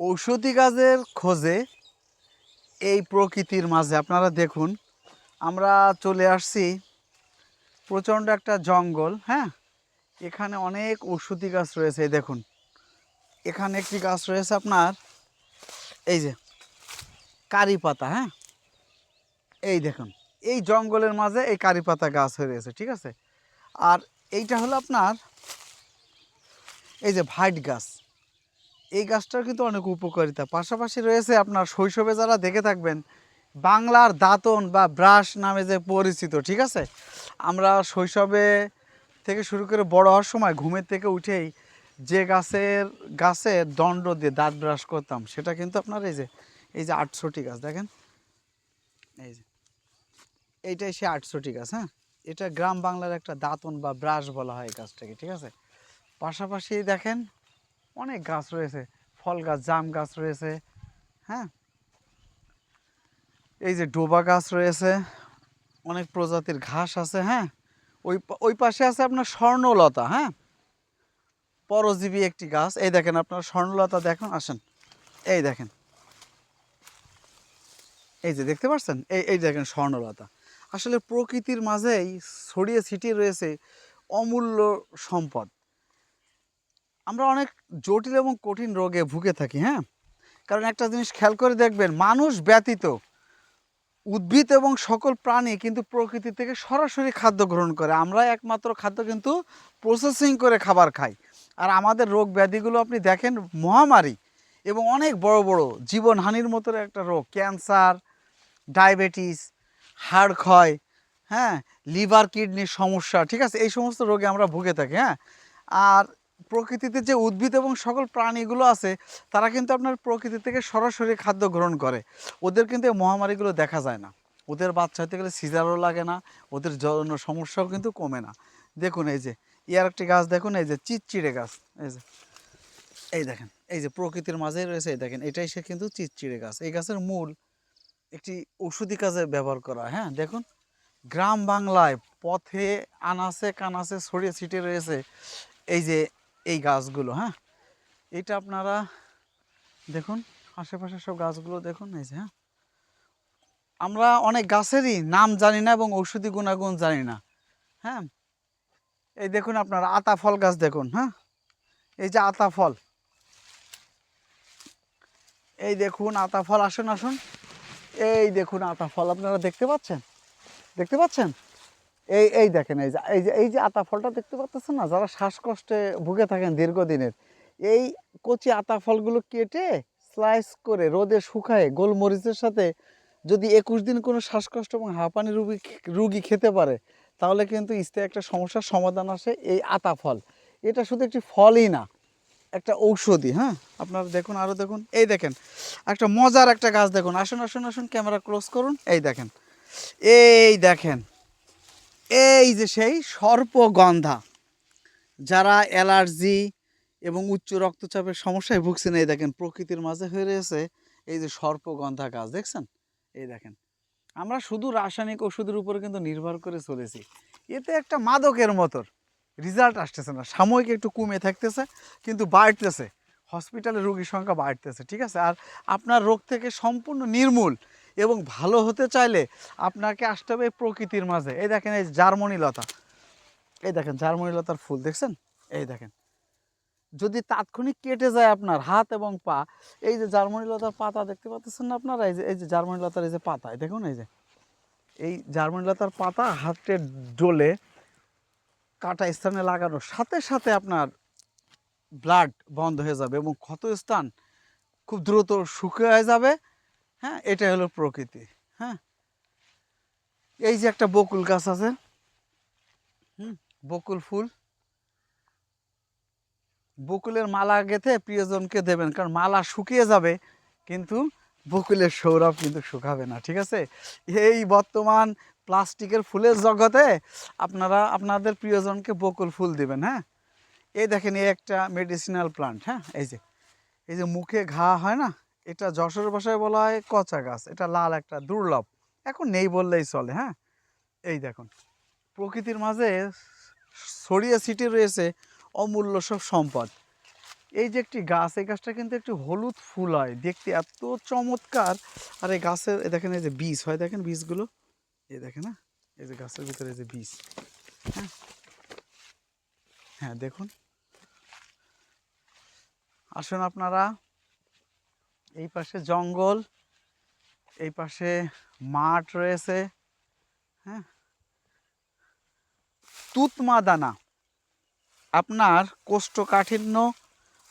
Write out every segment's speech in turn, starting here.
ঔষধি গাছের খোঁজে এই প্রকৃতির মাঝে আপনারা দেখুন, আমরা চলে আসছি প্রচণ্ড একটা জঙ্গল হ্যাঁ? এখানে অনেক ঔষধি গাছ রয়েছে, এই দেখুন। এখানে একটি গাছ রয়েছে আপনার, এই যে, কারি পাতা হ্যাঁ? এই দেখুন, এই জঙ্গলের মাঝে এই কারি পাতা গাছ হয়ে রয়েছে, ঠিক আছে? আর এইটা হলো আপনার, এই যে ভাইট গাছ। এই গাছটার কিন্তু অনেক উপকারিতা। পাশাপাশি রয়েছে আপনার শৈশবে যারা দেখে থাকবেন, বাংলার দাঁতন বা ব্রাশ নামে যে পরিচিত, ঠিক আছে? আমরা শৈশবে থেকে শুরু করে বড় হওয়ার সময় ঘুমের থেকে উঠেই যে গাছের গাছের দণ্ড দিয়ে দাঁত ব্রাশ করতাম, সেটা কিন্তু আপনার এই যে এই যে আটষট্টি গাছ, দেখেন? এই যে, এইটাই সে আটষট্টি গাছ হ্যাঁ? এটা গ্রাম বাংলার একটা দাঁতন বা ব্রাশ বলা হয় গাছটাকে, ঠিক আছে? পাশাপাশি দেখেন অনেক গাছ রয়েছে, ফল গাছ, জাম গাছ রয়েছে হ্যাঁ? এই যে ডোবা গাছ রয়েছে, অনেক প্রজাতির ঘাস আছে হ্যাঁ? ওই ওই পাশে আছে আপনার স্বর্ণলতা হ্যাঁ? পরজীবী একটি গাছ, এই দেখেন আপনার স্বর্ণলতা দেখুন, আসেন, এই দেখেন। এই যে দেখতে পাচ্ছেন? এই এই দেখেন স্বর্ণলতা। আসলে প্রকৃতির মাঝেই ছড়িয়ে ছিটিয়ে রয়েছে অমূল্য সম্পদ। আমরা অনেক জটিল এবং কঠিন রোগে ভুগে থাকি হ্যাঁ? কারণ একটা জিনিস খেয়াল করে দেখবেন, মানুষ ব্যতীত উদ্ভিদ এবং সকল প্রাণী কিন্তু প্রকৃতি থেকে সরাসরি খাদ্য গ্রহণ করে। আমরা একমাত্র খাদ্য কিন্তু প্রসেসিং করে খাবার খাই। আর আমাদের রোগ ব্যাধিগুলো আপনি দেখেন, মহামারী এবং অনেক বড় বড় জীবনহানির মতো একটা রোগ, ক্যান্সার, ডায়াবেটিস, হাড় ক্ষয় হ্যাঁ? লিভার, কিডনির সমস্যা, ঠিক আছে? এই সমস্ত রোগে আমরা ভুগে থাকি হ্যাঁ? আর প্রকৃতিতে যে উদ্ভিদ এবং সকল প্রাণীগুলো আছে, তারা কিন্তু আপনার প্রকৃতি থেকে সরাসরি খাদ্য গ্রহণ করে। ওদের কিন্তু এই মহামারীগুলো দেখা যায় না। ওদের বাচ্চা হতে গেলে সিজারও লাগে না, ওদের জন্য সমস্যাও কিন্তু কমে না। দেখুন এই যে ইয়ার একটি গাছ দেখুন, এই যে চিটচিড়ে গাছ, এই যে, এই দেখেন, এই যে প্রকৃতির মাঝেই রয়েছে, এই দেখেন, এটাই সে কিন্তু চিটচিড়ে গাছ। এই গাছের মূল একটি ওষুধি কাজে ব্যবহার করা হ্যাঁ দেখুন। গ্রাম বাংলায় পথে আনাচে কানাচে ছড়িয়ে ছিটিয়ে রয়েছে, এই যে এই গাছগুলো হ্যাঁ? এটা আপনারা দেখুন আশেপাশে সব গাছগুলো দেখুন, এই যে হ্যাঁ? আমরা অনেক গাছেরই নাম জানি না এবং ঔষধি গুণাগুণ জানি না হ্যাঁ? এই দেখুন আপনারা, আতা ফল গাছ দেখুন হ্যাঁ? এই যে আতা ফল। এই দেখুন, আতা ফল, আসুন আসুন। এই দেখুন, আতা ফল, আপনারা দেখতে পাচ্ছেন? দেখতে পাচ্ছেন? এই এই দেখেন, এই যে এই যে এই যে আতা ফলটা দেখতে পাচ্ছেন না? যারা শ্বাসকষ্টে ভুগে থাকেন দীর্ঘদিনের, এই কচি আতা ফলগুলো কেটে স্লাইস করে রোদে শুকায় গোলমরিচের সাথে যদি একুশ দিন কোনো শ্বাসকষ্ট এবং হাঁপানি রুগী রুগী খেতে পারে, তাহলে কিন্তু স্থায়ী একটা সমস্যার সমাধান আসে এই আতা ফল। এটা শুধু একটি ফলই না, একটা ঔষধি হ্যাঁ? আপনারা দেখুন আরও দেখুন। এই দেখেন, একটা মজার একটা গাছ দেখুন। আসুন আসুন আসুন, ক্যামেরা ক্লোজ করুন। এই দেখেন এই দেখেন এই যে সেই সর্পগন্ধা, যারা অ্যালার্জি এবং উচ্চ রক্তচাপের সমস্যায় ভুগছেন, এই দেখেন প্রকৃতির মাঝে হয়ে রয়েছে এই যে সর্পগন্ধা গাছ, দেখছেন? এই দেখেন, আমরা শুধু রাসায়নিক ওষুধের উপরে কিন্তু নির্ভর করে চলেছি। এতে একটা মাদকের মতোর রেজাল্ট আসতেছে না। সাময়িক একটু কমে থাকতেছে, কিন্তু বাড়তেছে। হসপিটালে রোগীর সংখ্যা বাড়তেছে, ঠিক আছে? আর আপনার রোগ থেকে সম্পূর্ণ নির্মূল। এবং ভালো হতে চাইলে আপনাকে আসতে হবে প্রকৃতির মাঝে। এই দেখেন এই জার্মনি লতা। এই দেখেন জার্মনি লতার ফুল, দেখছেন? এই দেখেন। যদি তাৎক্ষণিক কেটে যায় আপনার হাত এবং পা, এই যে জার্মনি লতার পাতা দেখতে পাচ্ছেন না আপনারা? এই যে এই যে জার্মনি লতার এই যে পাতা দেখুন এই যে। এই জার্মনি লতার পাতা হাতে ডোলে কাটা স্থানে লাগানোর সাথে সাথে আপনার ব্লাড বন্ধ হয়ে যাবে এবং ক্ষত স্থান খুব দ্রুত শুকিয়ে যাবে। হ্যাঁ এটা হলো প্রকৃতি হ্যাঁ। এই যে একটা বকুল গাছ আছে, হুম, বকুল ফুল। বকুলের মালা গেঁথে প্রিয়জনকে দেবেন, কারণ মালা শুকিয়ে যাবে, কিন্তু বকুলের সৌরভ কিন্তু শুকাবে না, ঠিক আছে? এই বর্তমান প্লাস্টিকের ফুলের জগতে আপনারা, আপনাদের প্রিয়জনকে বকুল ফুল দিবেন হ্যাঁ? এই দেখেন, এই একটা মেডিসিনাল প্লান্ট হ্যাঁ? এই যে এই যে মুখে ঘা হয় না? এটা যশোর ভাষায় বলা হয় কচা গাছ। এটা লাল একটা দুর্লভ। এখন নেই বললেই চলে হ্যাঁ? এই দেখুন, প্রকৃতির মাঝে ছড়িয়ে ছিটিয়ে রয়েছে অমূল্য সব সম্পদ। এই যে একটি গাছ, এই গাছটা কিন্তু একটি হলুদ ফুল হয়। দেখতে এত চমৎকার। আর এই গাছের দেখেন এই যে বীজ, হয় দেখেন বীজগুলো? এই দেখেন না এই যে গাছের ভিতরে এই যে বীজ হ্যাঁ? হ্যাঁ দেখুন। আসুন আপনারা। এই পাশে জঙ্গল, এই পাশে মাঠ রয়েছে হ্যাঁ? তুতমা দানা আপনার কোষ্ঠকাঠিন্য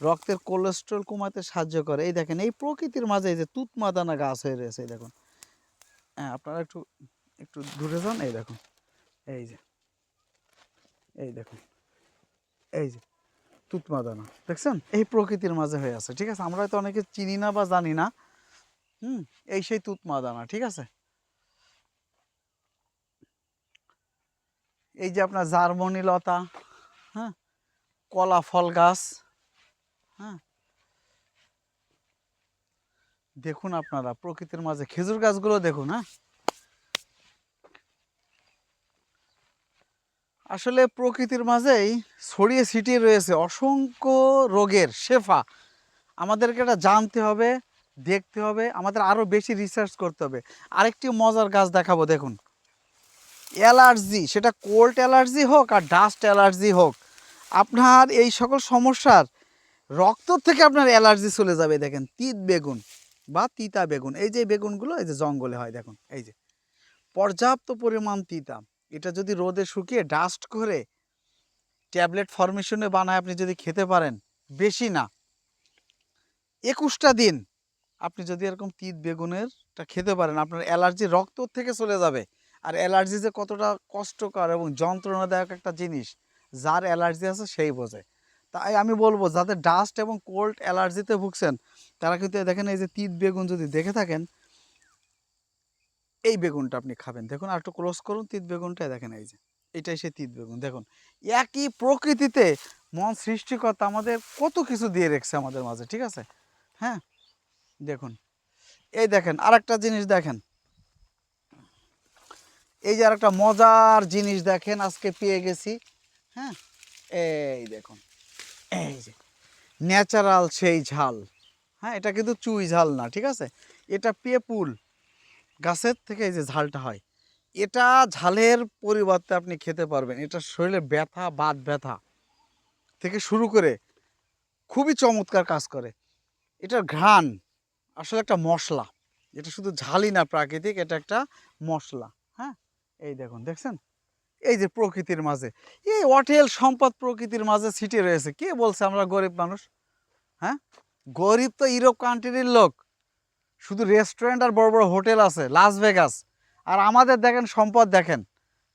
রক্তের কোলেস্ট্রল কমাতে সাহায্য করে। এই দেখেন, এই প্রকৃতির মাঝে এই যে তুতমা দানা গাছ হয়ে রয়েছে, এই দেখুন। হ্যাঁ আপনারা একটু একটু দূরে যান, এই দেখুন। এই যে, এই দেখুন, এই যে। তুতমা দানা দেখছেন? এই প্রকৃতির মাঝে হয়ে আছে, ঠিক আছে? আমরা হয়তো অনেকে চিনি না বা জানি না। হুম? এই সেই তুতমা দানা ঠিক আছে? এই যে আপনার জার্মনি লতা হ্যাঁ? কলা ফল গাছ হ্যাঁ? দেখুন আপনারা, প্রকৃতির মাঝে খেজুর গাছগুলো দেখুন হ্যাঁ? আসলে প্রকৃতির মাঝেই ছড়িয়ে ছিটিয়ে রয়েছে অসংখ্য রোগের শেফা। আমাদেরকে এটা জানতে হবে, দেখতে হবে, আমাদের আরও বেশি রিসার্চ করতে হবে। আরেকটি মজার গাছ দেখাবো, দেখুন। অ্যালার্জি, সেটা কোল্ড অ্যালার্জি হোক আর ডাস্ট অ্যালার্জি হোক, আপনার এই সকল সমস্যার রক্ত থেকে আপনার অ্যালার্জি চলে যাবে, দেখেন, তিত বেগুন বা তিতা বেগুন। এই যে বেগুনগুলো, এই যে জঙ্গলে হয়, দেখুন, এই যে। পর্যাপ্ত পরিমাণ তিতা। এটা যদি রোদে শুকিয়ে ডাস্ট করে ট্যাবলেট ফরমেশনে বানায় আপনি যদি খেতে পারেন, বেশি না। একুশটা দিন আপনি যদি এরকম তিত বেগুনেরটা খেতে পারেন, আপনার অ্যালার্জি রক্ত থেকে চলে যাবে। আর অ্যালার্জি যে কতটা কষ্টকর এবং যন্ত্রণাদায়ক একটা জিনিস, যার অ্যালার্জি আছে সেই বোঝে। তাই আমি বলব, যাদের ডাস্ট এবং কোল্ড অ্যালার্জিতে ভুগছেন, তারা কিন্তু দেখেন এই যে তিত বেগুন যদি দেখে থাকেন এই বেগুনটা আপনি খাবেন। দেখুন, আর একটু ক্লোজ করুন, তিত বেগুনটা দেখেন এই যে, এটাই সে তিত বেগুন। দেখুন, একই প্রকৃতিতে মন সৃষ্টিকর্তা আমাদের কত কিছু দিয়ে রেখেছে আমাদের মাঝে, ঠিক আছে? হ্যাঁ? দেখুন, এই দেখেন আর একটা জিনিস দেখেন। এই যে আর একটা মজার জিনিস দেখেন, আজকে পেয়ে গেছি। হ্যাঁ? এই দেখুন, এই যে ন্যাচারাল সেই ঝাল। হ্যাঁ এটা কিন্তু চুই ঝাল না, ঠিক আছে? এটা পেপুল গাছের থেকে এই যে ঝালটা হয়, এটা ঝালের পরিবর্তে আপনি খেতে পারবেন। এটা শরীরে ব্যথা, বাত ব্যথা থেকে শুরু করে খুবই চমৎকার কাজ করে। এটার ঘ্রাণ আসলে একটা মশলা। এটা শুধু ঝালই না, প্রাকৃতিক এটা একটা মশলা হ্যাঁ? এই দেখুন, দেখছেন? এই যে প্রকৃতির মাঝে। এই অটেল সম্পদ প্রকৃতির মাঝে ছিটে রয়েছে। কে বলছে আমরা গরিব মানুষ? হ্যাঁ? গরিব তো ইউরোপ কান্ট্রির লোক। শুধু রেস্টুরেন্ট আর বড় বড় হোটেল আছে লাস ভেগাস আর আমাদের দেখেন, সম্পদ দেখেন।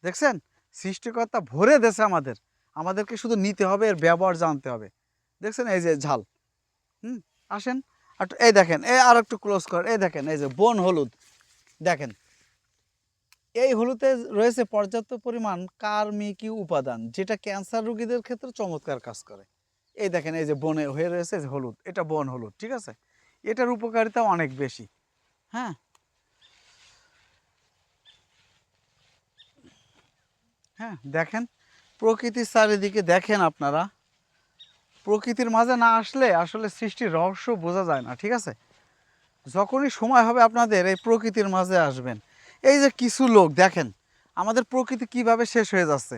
দেখছেন? সৃষ্টিকর্তা ভরে দেশে আমাদের। আমাদেরকে শুধু নিতে হবে, এর ব্যবহার জানতে হবে। দেখছেন? এই যে ঝাল। হুম? আসেন। আর এই দেখেন, এই আর একটু ক্লোজ কর। এই দেখেন, এই যে বন হলুদ। দেখেন। এই হলুদে রয়েছে পর্যাপ্ত পরিমাণ কার্মিকি উপাদান, যেটা ক্যান্সার রোগীদের ক্ষেত্রে চমৎকার কাজ করে। এই দেখেন, এই যে বনে হয়ে রয়েছে হলুদ। এটা বন হলুদ, ঠিক আছে? এটার উপকারিতা অনেক বেশি। হ্যাঁ? হ্যাঁ দেখেন। প্রকৃতির চারিদিকে দেখেন আপনারা। প্রকৃতির মাঝে না আসলে আসলে সৃষ্টির রহস্য বোঝা যায় না, ঠিক আছে? যখনই সময় হবে আপনাদের, এই প্রকৃতির মাঝে আসবেন। এই যে কিছু লোক, দেখেন, আমাদের প্রকৃতি কীভাবে শেষ হয়ে যাচ্ছে।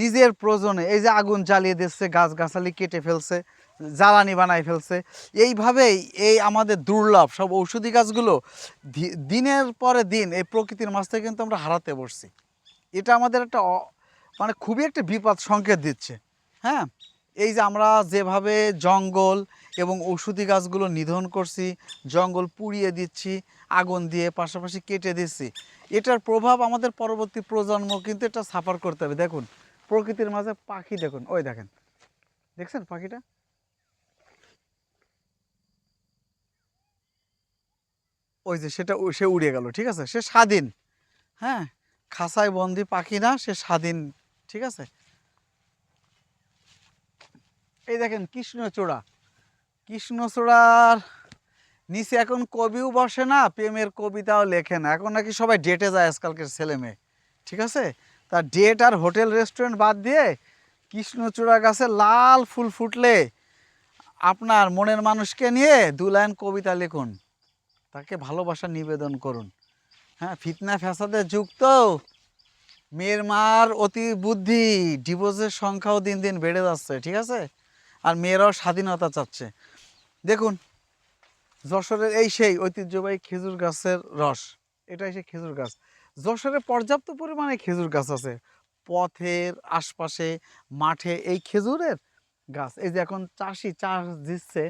নিজের প্রয়োজনে, এই যে আগুন জ্বালিয়ে দিচ্ছে, গাছগাছালি কেটে ফেলছে, জ্বালানি বানাই ফেলছে, এইভাবেই এই আমাদের দুর্লভ সব ঔষধি গাছগুলো দিনের পরে দিন এই প্রকৃতির মাঝ থেকে কিন্তু আমরা হারাতে বসছি। এটা আমাদের একটা মানে খুবই একটা বিপদ সংকেত দিচ্ছে হ্যাঁ? এই যে আমরা যেভাবে জঙ্গল এবং ঔষধি গাছগুলো নিধন করছি, জঙ্গল পুড়িয়ে দিচ্ছি, আগুন দিয়ে পাশাপাশি কেটে দিচ্ছি, এটার প্রভাব আমাদের পরবর্তী প্রজন্ম কিন্তু এটা সাফার করতে হবে। দেখুন প্রকৃতির মাঝে পাখি দেখুন, ওই দেখেন। দেখছেন পাখিটা? ওই যে সেটা সে উড়ে গেল, ঠিক আছে? সে স্বাধীন। হ্যাঁ? খাসায় বন্দি পাখি না, সে স্বাধীন, ঠিক আছে? এই দেখেন কৃষ্ণচূড়া। কৃষ্ণচূড়ার নিচে এখন কবিও বসে না, প্রেমের কবিতাও লেখে না। এখন নাকি সবাই ডেটে যায় আজকালকার ছেলে মেয়ে ঠিক আছে? তা ডেট আর হোটেল রেস্টুরেন্ট বাদ দিয়ে কৃষ্ণচূড়া গাছে লাল ফুল ফুটলে আপনার মনের মানুষকে নিয়ে দু লাইন কবিতা লিখুন। তাকে ভালোবাসা নিবেদন করুন। হ্যাঁ ফিতনা ফ্যাসাদের যুক্ত। মেয়ের মার অতি বুদ্ধি ডিভোর্সের সংখ্যাও দিন দিন বেড়ে যাচ্ছে, ঠিক আছে? আর মেয়েরাও স্বাধীনতা চাচ্ছে। দেখুন, যশোরের এই সেই ঐতিহ্যবাহী খেজুর গাছের রস, এটাই সেই খেজুর গাছ। যশোরে পর্যাপ্ত পরিমাণে খেজুর গাছ আছে। পথের আশপাশে, মাঠে এই খেজুরের গাছ। এই যে এখন চাষি চাষ দিচ্ছে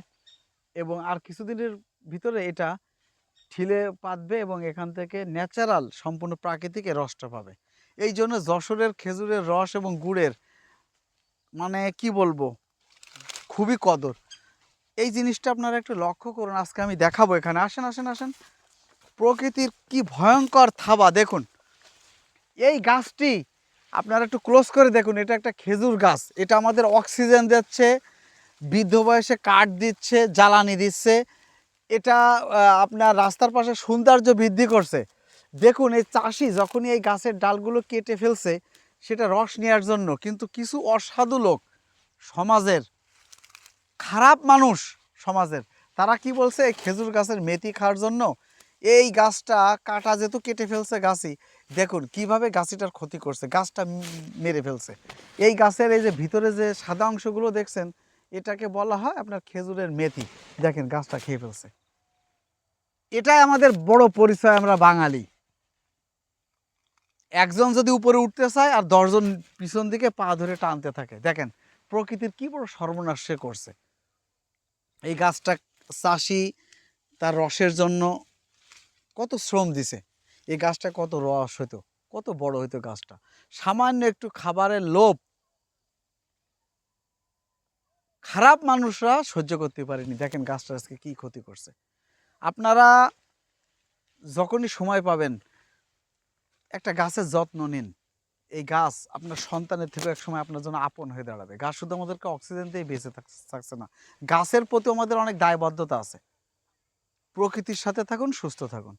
এবং আর কিছুদিনের ভিতরে এটা ঠিলে পাতবে এবং এখান থেকে ন্যাচারাল সম্পূর্ণ প্রাকৃতিক রসটা পাবে। এই জন্য যশোরের খেজুরের রস এবং গুড়ের মানে কি বলব? খুবই কদর। এই জিনিসটা আপনারা একটু লক্ষ্য করুন, আজকে আমি দেখাবো এখানে। আসেন আসেন আসেন। প্রকৃতির কি ভয়ঙ্কর থাবা, দেখুন। এই গাছটি আপনারা একটু ক্লোজ করে দেখুন, এটা একটা খেজুর গাছ। এটা আমাদের অক্সিজেন দিচ্ছে, বৃদ্ধ বয়সে কাঠ দিচ্ছে, জ্বালানি দিচ্ছে। এটা আপনার রাস্তার পাশে সৌন্দর্য বৃদ্ধি করছে। দেখুন, এই চাষি যখনই এই গাছের ডালগুলো কেটে ফেলছে, সেটা রস নেওয়ার জন্য। কিন্তু কিছু অসাধু লোক, সমাজের, খারাপ মানুষ সমাজের, তারা কি বলছে খেজুর গাছের মেথি খাওয়ার জন্য এই গাছটা কাটা যেহেতু কেটে ফেলছে গাছই। দেখুন, কীভাবে গাছিটার ক্ষতি করছে, গাছটা মেরে ফেলছে। এই গাছের এই যে ভিতরে যে সাদা অংশগুলো দেখছেন, এটাকে বলা হয় আপনার খেজুরের মেথি। দেখেন গাছটা খেয়ে ফেলছে। এটাই আমাদের বড় পরিচয় আমরা বাঙালি। একজন যদি উপরে উঠতে চায় আর দশজন পিছন দিকে পা ধরে টানতে থাকে, দেখেন প্রকৃতির কি বড় সর্বনাশ সে করছে। এই গাছটা চাষি, তার রসের জন্য কত শ্রম দিছে। এই গাছটা কত রস হতো কত বড় হইতো গাছটা। সামান্য একটু খাবারের লোভ। খারাপ মানুষরা সহ্য করতে পারেনি। দেখেন গাছটা আজকে কি ক্ষতি করছে। আপনারা যখনই সময় পাবেন, একটা গাছের যত্ন নিন। এই গাছ আপনার সন্তানের থেকে এক সময় আপনার জন্য আপন হয়ে দাঁড়াবে। গাছ শুধু আমাদেরকে অক্সিজেন দিয়ে বেঁচে থাক- থাকছে না। গাছের প্রতি আমাদের অনেক দায়বদ্ধতা আছে। প্রকৃতির সাথে থাকুন, সুস্থ থাকুন।